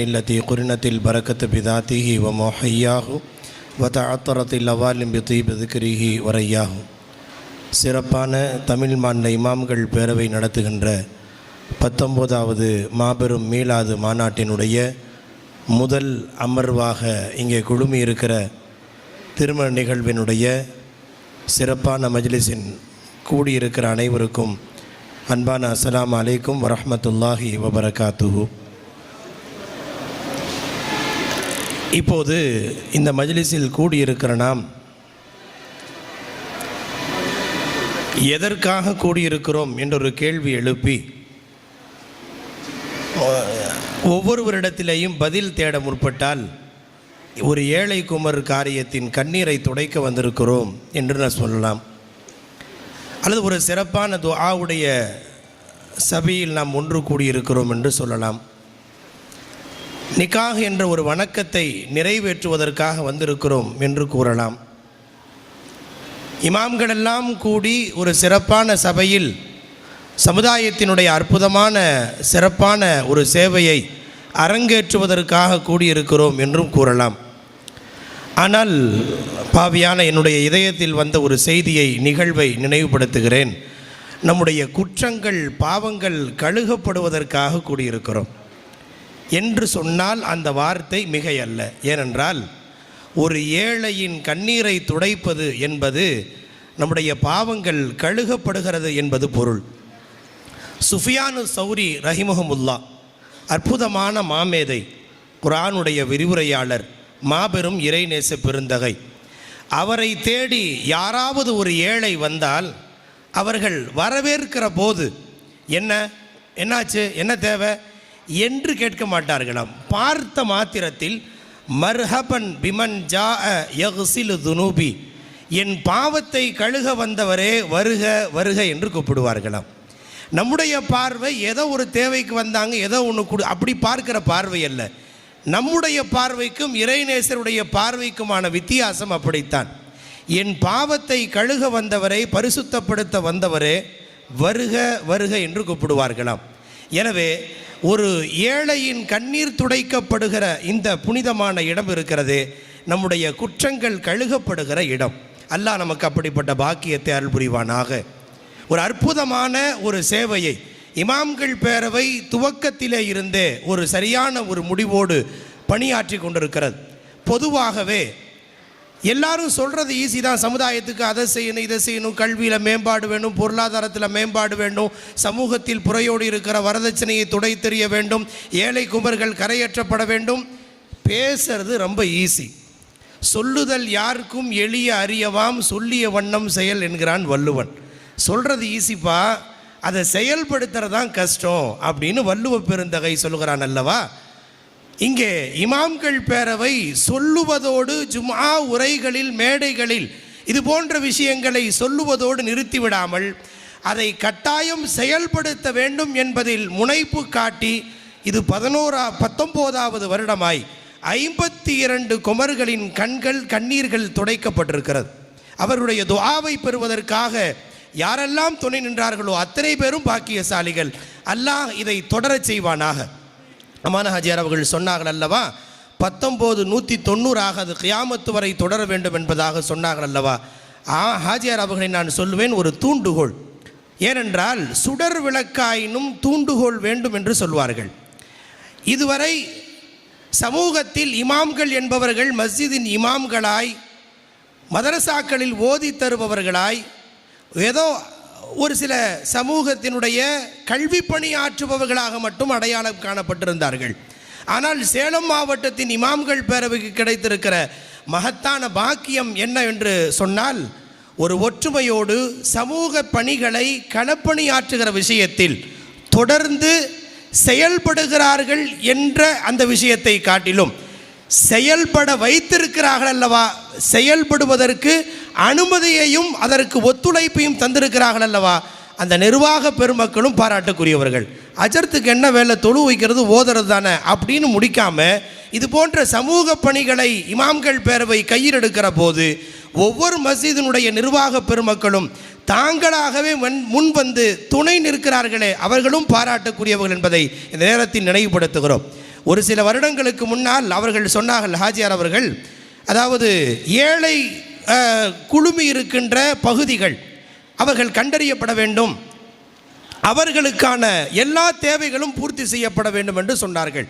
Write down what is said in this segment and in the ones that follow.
التي قرنت البركة بذاته ومحياه وتعطرت الأوالم بطيب ذكره ورياه சிறப்பான தமிழ் மாநில இமாம்கள் பேரவை நடத்துகின்ற பத்தொம்போதாவது மாபெரும் மீளாது மாநாட்டினுடைய முதல் அமர்வாக இங்கே குழுமி இருக்கிற திருமண நிகழ்வினுடைய சிறப்பான மஜ்லிஸின் கூடியிருக்கிற அனைவருக்கும் அன்பான அஸ்ஸலாமு அலைக்கும் வரஹ்மத்துல்லாஹி வபரகாத்துஹு இப்போது இந்த மஜ்லிஸில் கூடியிருக்கிற நாம் எதற்காக கூடியிருக்கிறோம் என்றொரு கேள்வி எழுப்பி ஒவ்வொருவரிடத்திலேயும் பதில் தேட முற்பட்டால் ஒரு ஏழை குமர் காரியத்தின் கண்ணீரை துடைக்க வந்திருக்கிறோம் என்று நான் சொல்லலாம். அல்லது ஒரு சிறப்பான துஆவுடைய சபையில் நாம் ஒன்று கூடியிருக்கிறோம் என்று சொல்லலாம். நிக்காக என்ற ஒரு வணக்கத்தை நிறைவேற்றுவதற்காக வந்திருக்கிறோம் என்று கூறலாம். இமாம்களெல்லாம் கூடி ஒரு சிறப்பான சபையில் சமுதாயத்தினுடைய அற்புதமான சிறப்பான ஒரு சேவையை அரங்கேற்றுவதற்காக கூடியிருக்கிறோம் என்றும் கூறலாம். ஆனால் பாவியான என்னுடைய இதயத்தில் வந்த ஒரு செய்தியை நிகழ்வை நினைவுபடுத்துகிறேன். நம்முடைய குற்றங்கள் பாவங்கள் கழுகப்படுவதற்காக கூடியிருக்கிறோம். என்று சொன்னால் அந்த வார்த்தை மிகையல்ல. ஏனென்றால் ஒரு ஏழையின் கண்ணீரை துடைப்பது என்பது நம்முடைய பாவங்கள் கழுகப்படுகிறது என்பது பொருள். சுஃபியானு சௌரி ரஹிமஹமுல்லா அற்புதமான மாமேதை குரானுடைய விரிவுரையாளர் மாபெரும் இறைநேச பெருந்தகை. அவரை தேடி யாராவது ஒரு ஏழை வந்தால் அவர்கள் வரவேற்கிற போது என்ன? என்னாச்சு? என்ன தேவை? என்று கேட்க மாட்டார்களாம். பார்த்த மாத்திரத்தில் மர்ஹபன் பிமன் ஜா யகுசிலு துனூபி. என் பாவத்தை கழுக வந்தவரே வருக வருக என்று கூப்பிடுவார்களாம். நம்முடைய பார்வை ஏதோ ஒரு தேவைக்கு வந்தாங்க ஏதோ ஒன்று கொடு அப்படி பார்க்கிற பார்வை அல்ல. நம்முடைய பார்வைக்கும் இறைநேசருடைய பார்வைக்குமான வித்தியாசம் அப்படித்தான். என் பாவத்தை கழுக வந்தவரை பரிசுத்தப்படுத்த வந்தவரே வருக வருக என்று கூப்பிடுவார்களாம். எனவே ஒரு ஏழையின் கண்ணீர் துடைக்கப்படுகிற இந்த புனிதமான இடம் இருக்கிறது. நம்முடைய குற்றங்கள் கழுகப்படுகிற இடம். அல்லாஹ் நமக்கு அப்படிப்பட்ட பாக்கியத்தை அருள் புரிவானாக. ஒரு அற்புதமான ஒரு சேவையை இமாம்கள் பேரவை துவக்கத்திலே இருந்தே ஒரு சரியான ஒரு முடிவோடு பணியாற்றி கொண்டிருக்கிறது. பொதுவாகவே எல்லாரும் சொல்கிறது ஈஸி தான். சமுதாயத்துக்கு அதை செய்யணும் இதை செய்யணும். கல்வியில் மேம்பாடு வேணும் பொருளாதாரத்தில் மேம்பாடு வேண்டும் சமூகத்தில் புறையோடு இருக்கிற வரதட்சணையை துடை தெரிய வேண்டும். ஏழை குமர்கள் கரையேற்றப்பட வேண்டும். பேசுறது ரொம்ப ஈஸி சொல்லுதல் யாருக்கும் எளிய அறியவாம். சொல்லிய வண்ணம் செயல் என்கிறான் வள்ளுவன். சொல்கிறது ஈஸிப்பா அதை செயல்படுத்துறது தான் கஷ்டம் அப்படின்னு வள்ளுவ பெருந்தகை சொல்லுகிறான் அல்லவா? இங்கே இமாம்கள் பேரவை சொல்லுவதோடு ஜும்ஆ உரைகளில் மேடைகளில் இது போன்ற விஷயங்களை சொல்லுவதோடு நிறுத்திவிடாமல் அதை கட்டாயம் செயல்படுத்த வேண்டும் என்பதில் முனைப்பு காட்டி இது பதினோரா பத்தொம்போதாவது வருடமாய் ஐம்பத்தி இரண்டு குமர்களின் கண்கள் கண்ணீர்கள் துடைக்கப்பட்டிருக்கிறது. அவருடைய துவாவை பெறுவதற்காக யாரெல்லாம் துணை நின்றார்களோ அத்தனை பேரும் பாக்கியசாலிகள். அல்லாஹ் இதை தொடரச் செய்வானாக. அமான ஹாஜியார் அவர்கள் சொன்னார்கள் அல்லவா? பத்தொம்போது நூற்றி தொண்ணூறு ஆகாது கியாமத்து வரை தொடர வேண்டும் என்பதாக சொன்னார்கள் அல்லவா? ஆ ஹாஜியார் அவர்களை நான் சொல்லுவேன் ஒரு தூண்டுகோள். ஏனென்றால் சுடர் விளக்காயினும் தூண்டுகோள் வேண்டும் என்று சொல்வார்கள். இதுவரை சமூகத்தில் இமாம்கள் என்பவர்கள் மஸ்ஜிதின் இமாம்களாய் மதரசாக்களில் ஓதி தருபவர்களாய் ஏதோ ஒரு சில சமூகத்தினுடைய கல்வி பணியாற்றுபவர்களாக மட்டும் அடையாளம் காணப்பட்டிருந்தார்கள். ஆனால் சேலம் மாவட்டத்தின் இமாம்கள் பேரவைக்கு கிடைத்திருக்கிற மகத்தான பாக்கியம் என்ன என்று சொன்னால் ஒரு ஒற்றுமையோடு சமூக பணிகளை களப்பணியாற்றுகிற விஷயத்தில் தொடர்ந்து செயல்படுகிறார்கள் என்ற அந்த விஷயத்தை காட்டிலும் செயல்பட வைத்திருக்கிறார்கள் அல்லவா? செயல்படுவதற்கு அனுமதியையும் அதற்கு ஒத்துழைப்பையும் தந்திருக்கிறார்கள் அல்லவா? அந்த நிர்வாக பெருமக்களும் பாராட்டுக்குரியவர்கள். அஜர்த்துக்கு என்ன வேலை? தொழு வைக்கிறது ஓதுறது தானே அப்படின்னு முடிக்காமல் இது போன்ற சமூக பணிகளை இமாம்கள் பேரவை கையில் எடுக்கிற போது ஒவ்வொரு மசீதினுடைய நிர்வாக பெருமக்களும் தாங்களாகவே முன் முன் வந்து துணை நிற்கிறார்களே அவர்களும் பாராட்டக்கூடியவர்கள் என்பதை இந்த நேரத்தில் நினைவுபடுத்துகிறோம். ஒரு சில வருடங்களுக்கு முன்னால் அவர்கள் சொன்னார்கள் ஹாஜியார் அவர்கள் அதாவது ஏழை குழுமி இருக்கின்ற பகுதிகள் அவர்கள் கண்டறியப்பட வேண்டும். அவர்களுக்கான எல்லா தேவைகளும் பூர்த்தி செய்யப்பட வேண்டும் என்று சொன்னார்கள்.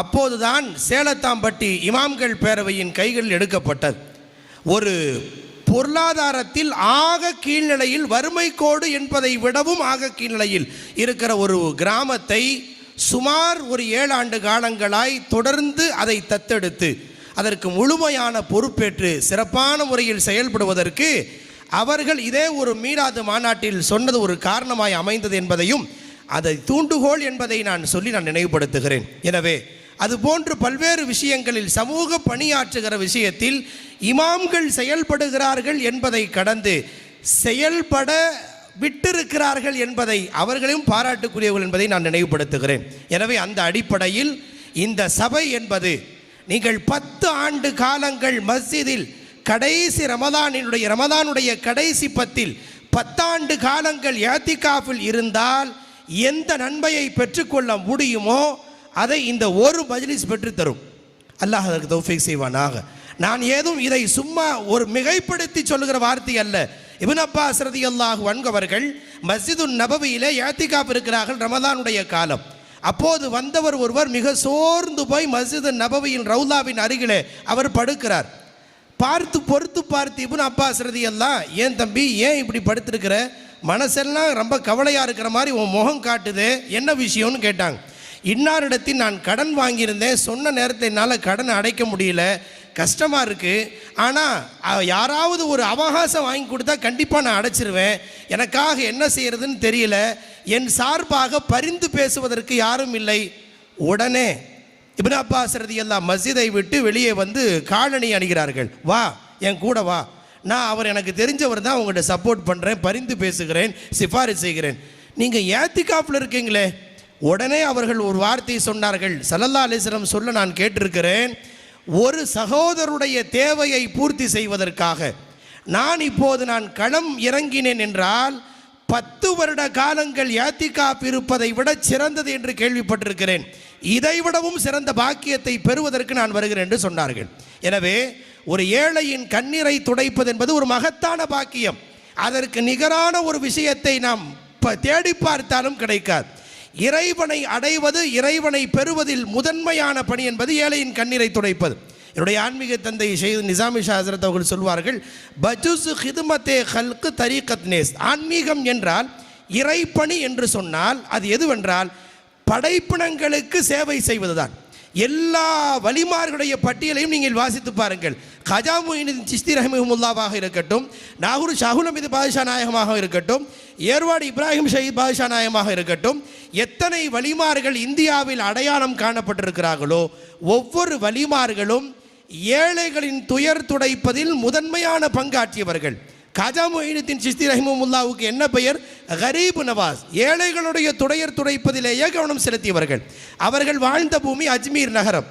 அப்போதுதான் சேலத்தாம்பட்டி இமாம்கள் பேரவையின் கைகளில் எடுக்கப்பட்டது. ஒரு பொருளாதாரத்தில் ஆக கீழ்நிலையில் வறுமை கோடு என்பதை விடவும் ஆக கீழ்நிலையில் இருக்கிற ஒரு கிராமத்தை சுமார் ஒரு ஏழாண்டு காலங்களாய் தொடர்ந்து அதை தத்தெடுத்து அதற்கு முழுமையான பொறுப்பேற்று சிறப்பான முறையில் செயல்படுவதற்கு அவர்கள் இதே ஒரு மீளாது மாநாட்டில் சொன்னது ஒரு காரணமாய் அமைந்தது என்பதையும் அதை தூண்டுகோல் என்பதை நான் சொல்லி நான் நினைவுபடுத்துகிறேன். எனவே அதுபோன்று பல்வேறு விஷயங்களில் சமூக பணியாற்றுகிற விஷயத்தில் இமாம்கள் செயல்படுகிறார்கள் என்பதை கடந்து செயல்பட விட்டிருக்கிறார்கள் என்பதை அவர்களையும் பாராட்டுக்குரியவர்கள் என்பதை நான் நினைவுபடுத்துகிறேன். எனவே அந்த அடிப்படையில் இந்த சபை என்பது நீங்கள் பத்து ஆண்டு காலங்கள் மஸ்ஜிதில் கடைசி ரமதானினுடைய ரமதானுடைய கடைசி பத்தில் பத்தாண்டு காலங்கள் ஏத்திகாஃபில் இருந்தால் எந்த நன்மையை பெற்றுக்கொள்ள முடியுமோ அதை இந்த ஒரு மஜ்லிஸ் பெற்றுத்தரும். அல்லாஹ் அதற்கு தௌஃபீக் செய்வானாக. நான் ஏதும் இதை சும்மா ஒரு மிகைப்படுத்தி சொல்லுகிற வார்த்தை அல்ல. இப்னு அப்பாஸ் ரதியல்லாஹு வன்கவர்கள் மஸ்ஜிது நபவியிலே ஏத்திகாப் இருக்கிறார்கள் ரமதானுடைய காலம். அப்போது வந்தவர் ஒருவர் மிக சோர்ந்து போய் மஸ்ஜிது நபவியின் ரவுலாவின் அருகிலே அவர் படுக்கிறார். பார்த்து பொறுத்து பார்த்து இப்னு அப்பாஸ் ரதியல்லாஹ் ஏன் தம்பி ஏன் இப்படி படுத்திருக்கிற? மனசெல்லாம் ரொம்ப கவலையாக இருக்கிற மாதிரி உன் முகம் காட்டுது. என்ன விஷயம்னு கேட்டாங்க. இன்னாரிடத்தில் நான் கடன் வாங்கியிருந்தேன். சொன்ன நேரத்தை என்னால் கடன் அடைக்க முடியல. கஷ்டமாக இருக்குது ஆனால் யாராவது ஒரு அவகாசம் வாங்கி கொடுத்தா கண்டிப்பாக நான் அடைச்சிருவேன். எனக்காக என்ன செய்கிறதுன்னு தெரியல. என் சார்பாக பரிந்து பேசுவதற்கு யாரும் இல்லை. உடனே இப்னு அப்பாஸ் ரதியல்லாஹ் மஸ்ஜிதை விட்டு வெளியே வந்து காலணி அணிகிறார்கள். வா என் கூட வா. நான் அவர் எனக்கு தெரிஞ்சவர் தான் உங்கள்கிட்ட சப்போர்ட் பண்ணுறேன் பரிந்து பேசுகிறேன் சிபாரிசு செய்கிறேன். நீங்கள் ஏத்திகாப்பில் இருக்கீங்களே. உடனே அவர்கள் ஒரு வார்த்தையை சொன்னார்கள். சல்லல்லா அலிஸ்லம் சொல்ல நான் கேட்டிருக்கிறேன். ஒரு சகோதரருடைய தேவையை பூர்த்தி செய்வதற்காக. நான் இப்போது நான் களம் இறங்கினேன் என்றால் பத்து வருட காலங்கள் யாத்திகாப் இருப்பதை விட சிறந்தது என்று கேள்விப்பட்டிருக்கிறேன். இதை விடவும் சிறந்த பாக்கியத்தை பெறுவதற்கு நான் வருகிறேன் என்று சொன்னார்கள். எனவே ஒரு ஏழையின் கண்ணீரை துடைப்பது என்பது ஒரு மகத்தான பாக்கியம். அதற்கு நிகரான ஒரு விஷயத்தை நாம் ப- தேடி பார்த்தாலும் கிடைக்காது. இறைவனை அடைவது இறைவனை பெறுவதில் முதன்மையான பணி என்பது ஏழையின் கண்ணீரை துடைப்பது. என்னுடைய ஆன்மீக தந்தை செய்து நிசாமி ஷாசரத் அவர்கள் சொல்வார்கள் பஜுசு ஹிதுமத்தே ஹல்கு தரீகத் நேஸ். ஆன்மீகம் என்றால் இறைப்பணி என்று சொன்னால் அது எதுவென்றால் படைப்பினங்களுக்கு சேவை செய்வதுதான். எல்லா வலிமார்களுடைய பட்டியலையும் நீங்கள் வாசித்து பாருங்கள். கஜா மொயினின் சிஸ்தி ரஹிமுல்லாவாக இருக்கட்டும் நாகூர் ஷாகுல் அமிது பாதுஷா நாயகமாக இருக்கட்டும் ஏர்வாடு இப்ராஹிம் ஷஹீத் பாதுஷா நாயகமாக இருக்கட்டும் எத்தனை வலிமார்கள் இந்தியாவில் அடையாளம் காணப்பட்டிருக்கிறார்களோ ஒவ்வொரு வலிமார்களும் ஏழைகளின் துயர் துடைப்பதில் முதன்மையான பங்காற்றியவர்கள். காஜா மொயினுத்தின் சிஸ்தி ரஹிமமுல்லாவுக்கு என்ன பெயர்? ஹரீப் நவாஸ். ஏழைகளுடைய துடையர் துடைப்பதிலேயே கவனம் செலுத்தியவர்கள். அவர்கள் வாழ்ந்த பூமி அஜ்மீர் நகரம்.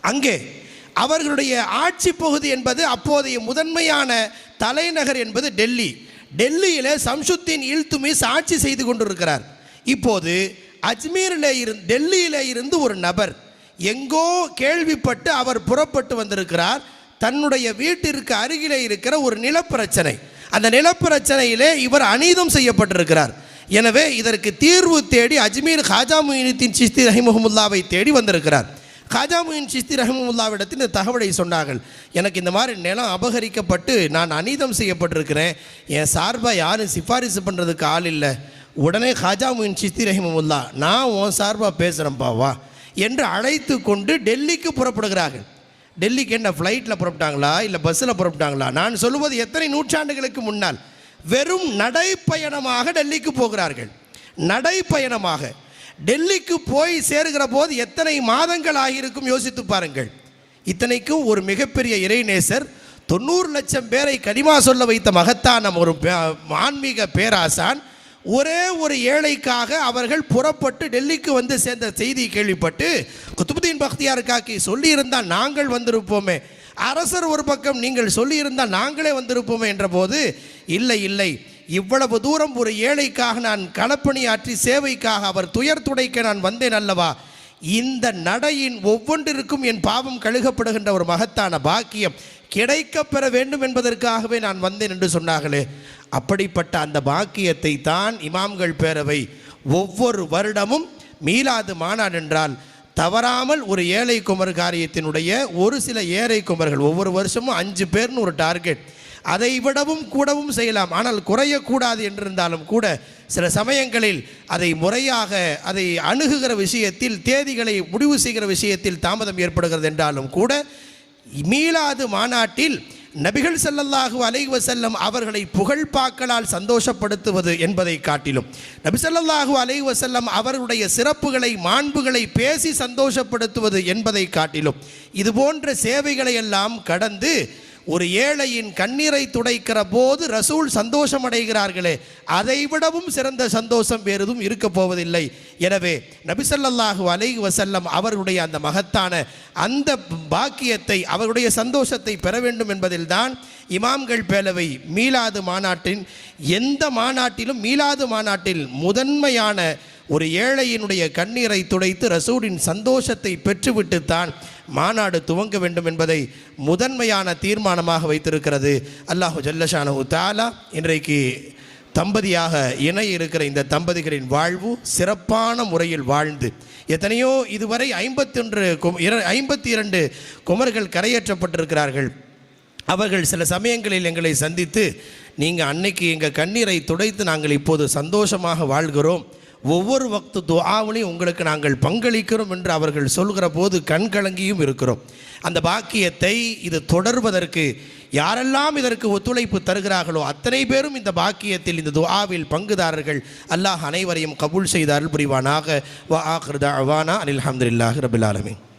அங்கே அவர்களுடைய ஆட்சி பகுதி என்பது அப்போதைய முதன்மையான தலைநகர் என்பது டெல்லி. டெல்லியில் சம்சுத்தீன் இல்துமிஸ் ஆட்சி செய்து கொண்டிருக்கிறார். இப்போது அஜ்மீரில் இருந்து டெல்லியில் இருந்து ஒரு நபர். எங்கோ கேள்விப்பட்டு அவர் புறப்பட்டு வந்திருக்கிறார். தன்னுடைய வீட்டிற்கு அருகிலே இருக்கிற ஒரு நிலப்பிரச்சனை. அந்த நிலப்பிரச்சனையிலே இவர் அநீதம் செய்யப்பட்டிருக்கிறார். எனவே இதற்கு தீர்வு தேடி அஜ்மீர் ஹாஜா முயினுத்தின் சிஸ்தி ரஹிமஹமுல்லாவை தேடி வந்திருக்கிறார். ஹாஜா முயின் சிஸ்தி ரஹிமமுல்லாவிடத்தில் இந்த தகவலை சொன்னார்கள். எனக்கு இந்த மாதிரி நிலம் அபகரிக்கப்பட்டு நான் அநீதம் செய்யப்பட்டிருக்கிறேன். என் சார்பாக யாரும் சிபாரிசு பண்ணுறதுக்கு ஆள் இல்லை. உடனே ஹாஜா முயின் சிஸ்தி ரஹிமமுல்லா நான் உன் சார்பாக பேசுகிறேன் பாவா என்று அழைத்து கொண்டு டெல்லிக்கு புறப்படுகிறார்கள். டெல்லிக்கு என்ன ஃப்ளைட்டில் புறப்பட்டாங்களா இல்லை பஸ்ஸில் புறப்பட்டாங்களா? நான் சொல்லுவது எத்தனை நூற்றாண்டுகளுக்கு முன்னால் வெறும் நடைப்பயணமாக டெல்லிக்கு போகிறார்கள். நடைப்பயணமாக. டெல்லிக்கு போய் சேருகிற போது எத்தனை மாதங்கள் ஆகியிருக்கும் யோசித்து பாருங்கள். இத்தனைக்கும் ஒரு மிகப்பெரிய இறைநேசர் தொண்ணூறு லட்சம் பேரை கனிமா சொல்ல வைத்த மகத்தான ஒரு பே- ஆன்மீக பேராசான் ஒரே ஒரு ஏழைக்காக அவர்கள் புறப்பட்டு டெல்லிக்கு வந்து சேர்ந்த செய்தி கேள்விப்பட்டு குத்துபுதீன் பக்தியார் காக்கி சொல்லியிருந்தால் நாங்கள் வந்திருப்போமே. அரசர் ஒரு பக்கம் நீங்கள் சொல்லியிருந்தால் நாங்களே வந்திருப்போமே என்ற போது இல்லை இல்லை. இவ்வளவு தூரம் ஒரு ஏழைக்காக நான் களப்பணியாற்றி சேவைக்காக அவர் துயர் துடைக்க நான் வந்தேன் அல்லவா? இந்த நடையின் ஒவ்வொன்றிற்கும் என் பாவம் கழுகப்படுகின்ற ஒரு மகத்தான பாக்கியம் கிடைக்கப் பெற வேண்டும் என்பதற்காகவே நான் வந்தேன் என்று சொன்னார்களே. அப்படிப்பட்ட அந்த பாக்கியத்தை தான் இமாம்கள் பேரவை ஒவ்வொரு வருடமும் மீளாது மாநாடு என்றால் தவறாமல் ஒரு ஏழை குமர் காரியத்தினுடைய ஒரு சில ஏழை குமர்கள் ஒவ்வொரு வருஷமும் அஞ்சு பேர்னு ஒரு டார்கெட். அதை விடவும் கூடவும் செய்யலாம். ஆனால் குறையக்கூடாது என்றிருந்தாலும் கூட சில சமயங்களில் அதை முறையாக அதை அணுகுகிற விஷயத்தில் தேதிகளை முடிவு செய்கிற விஷயத்தில் தாமதம் ஏற்படுகிறது என்றாலும் கூட மீளாது மாநாட்டில் நபிகள் செல்லல்லாஹு அலைவ செல்லம் அவர்களை புகழ்பாக்களால் சந்தோஷப்படுத்துவது என்பதை காட்டிலும் நபி ஸல்லல்லாஹு அலைஹி செல்லம் அவர்களுடைய சிறப்புகளை மாண்புகளை பேசி சந்தோஷப்படுத்துவது என்பதை காட்டிலும் இது போன்ற சேவைகளை எல்லாம் கடந்து ஒரு ஏழையின் கண்ணீரை துடைக்கிற போது ரசூல் சந்தோஷம் அடைகிறார்களே அதை விடவும் சிறந்த சந்தோஷம் வேறு எதுவும் இருக்க போவதில்லை. எனவே நபிசல்லாஹு அலைஹி வசல்லம் அவருடைய அந்த மகத்தான அந்த பாக்கியத்தை அவருடைய சந்தோஷத்தை பெற வேண்டும் என்பதில்தான் இமாம்கள் பேலவை மீளாது மாநாட்டின் எந்த மாநாட்டிலும் மீளாது மாநாட்டில் முதன்மையான ஒரு ஏழையினுடைய கண்ணீரை துடைத்து ரசூலின் சந்தோஷத்தை பெற்றுவிட்டுத்தான் மாநாடு துவங்க வேண்டும் என்பதை முதன்மையான தீர்மானமாக வைத்திருக்கிறது. அல்லாஹு ஜல்லஷானு தாலா இன்றைக்கு தம்பதியாக இணை இருக்கிற இந்த தம்பதிகளின் வாழ்வு சிறப்பான முறையில் வாழ்ந்து. எத்தனையோ இதுவரை ஐம்பத்தொன்று ஐம்பத்தி இரண்டு குமர்கள் கரையேற்றப்பட்டிருக்கிறார்கள். அவர்கள் சில சமயங்களில் எங்களை சந்தித்து நீங்கள் அன்னைக்கு எங்கள் கண்ணீரை துடைத்து நாங்கள் இப்போது சந்தோஷமாக வாழ்கிறோம். ஒவ்வொரு வக்து துவாவிலையும் உங்களுக்கு நாங்கள் பங்களிக்கிறோம் என்று அவர்கள் சொல்கிற போது கண்கலங்கியும் இருக்கிறோம். அந்த பாக்கியத்தை இது தொடர்வதற்கு யாரெல்லாம் இதற்கு ஒத்துழைப்பு தருகிறார்களோ அத்தனை பேரும் இந்த பாக்கியத்தில் இந்த துவாவில் பங்குதாரர்கள் அல்லாஹ் அனைவரையும் கபூல் செய்தார்கள் புரிவானாக. வா ஆஹ்ரதா அவானா அனில் அஹமதுல்லாஹ் ரபில்